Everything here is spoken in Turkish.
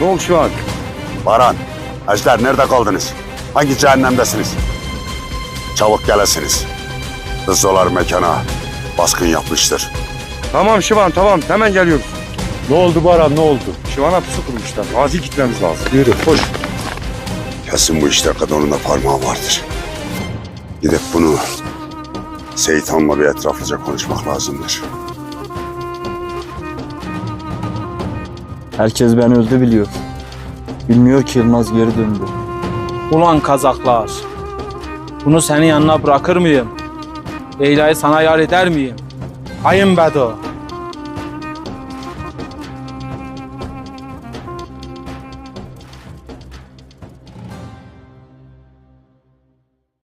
Ne oldu şu an? Baran, Ejder nerede kaldınız? Hangi cehennemdesiniz? Çabuk gelesiniz. Hızlılar mekana baskın yapmıştır. Tamam Şivan tamam hemen geliyoruz. Ne oldu Baran ne oldu? Şivan'a pusu kurmuşlar. Acil gitmemiz lazım. Yürü koş. Kesin bu işte kadının da parmağı vardır. Gidip bunu Seyit Han'la bir etraflıca konuşmak lazımdır. Herkes beni öldü biliyor. Bilmiyor ki Yılmaz geri döndü. Ulan kazaklar. Bunu senin yanına bırakır mıyım? Leyla'yı sana yar eder miyim? Hayın Bedo.